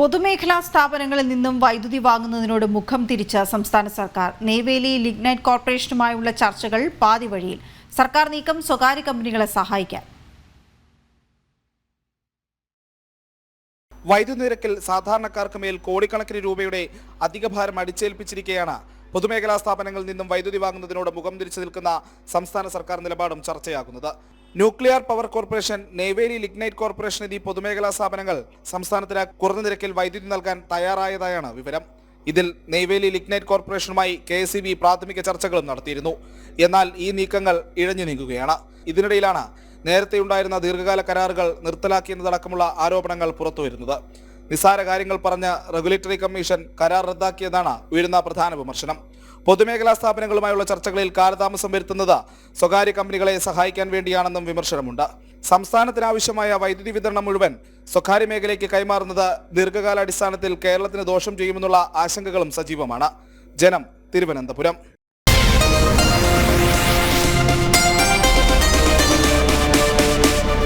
പൊതുമേഖലാ സ്ഥാപനങ്ങളിൽ നിന്നും വൈദ്യുതി വാങ്ങുന്നതിനോട് മുഖം തിരിച്ച സംസ്ഥാന സർക്കാർ. നെയ്വേലി ലിഗ്നൈറ്റ് കോർപ്പറേഷനുമായുള്ള ചർച്ചകൾ പാതി വഴിയിൽ. സർക്കാർ നീക്കം സ്വകാര്യ കമ്പനികളെ സഹായിക്കാൻ. വൈദ്യുതി നിരക്കിൽ സാധാരണക്കാർക്ക് മേൽ കോടിക്കണക്കിന് രൂപയുടെ അധിക ഭാരം അടിച്ചേൽപ്പിച്ചിരിക്കുകയാണ് പൊതുമേഖലാ സ്ഥാപനങ്ങളിൽ നിന്നും വൈദ്യുതി വാങ്ങുന്നതിനോട് മുഖം തിരിച്ചു നിൽക്കുന്ന സംസ്ഥാന സർക്കാർ നിലപാടും ചർച്ചയാകുന്നത്. Nuclear power corporation Neyveli lignite corporation എന്നീ പൊതുമേഖലാ സ്ഥാപനങ്ങൾ സംസ്ഥാനത്തിന് കുറഞ്ഞ നിരക്കിൽ വൈദ്യുതി നൽകാൻ തയ്യാറായതായാണ് വിവരം. ഇതിൽ നെയ്വേലി ലിഗ്നൈറ്റ് കോർപ്പറേഷനുമായി കെ എസ് പ്രാഥമിക ചർച്ചകളും നടത്തിയിരുന്നു. എന്നാൽ ഈ നീക്കങ്ങൾ ഇഴഞ്ഞു നീങ്ങുകയാണ്. ഇതിനിടയിലാണ് നേരത്തെയുണ്ടായിരുന്ന ദീർഘകാല കരാറുകൾ നിർത്തലാക്കിയെന്നതടക്കമുള്ള ആരോപണങ്ങൾ പുറത്തുവരുന്നത്. നിസ്സാര കാര്യങ്ങൾ പറഞ്ഞ് റെഗുലേറ്ററി കമ്മീഷൻ കരാർ റദ്ദാക്കിയതാണ് ഉയരുന്ന പ്രധാന വിമർശനം. പൊതുമേഖലാ സ്ഥാപനങ്ങളുമായുള്ള ചർച്ചകളിൽ കാലതാമസം വരുത്തുന്നത് സ്വകാര്യ കമ്പനികളെ സഹായിക്കാൻ വേണ്ടിയാണെന്നും വിമർശനമുണ്ട്. സംസ്ഥാനത്തിനാവശ്യമായ വൈദ്യുതി വിതരണം മുഴുവൻ സ്വകാര്യ മേഖലയ്ക്ക് കൈമാറുന്നത് ദീർഘകാലാടിസ്ഥാനത്തിൽ കേരളത്തിന് ദോഷം ചെയ്യുമെന്നുള്ള ആശങ്കകളും സജീവമാണ്. ജനം തിരുവനന്തപുരം.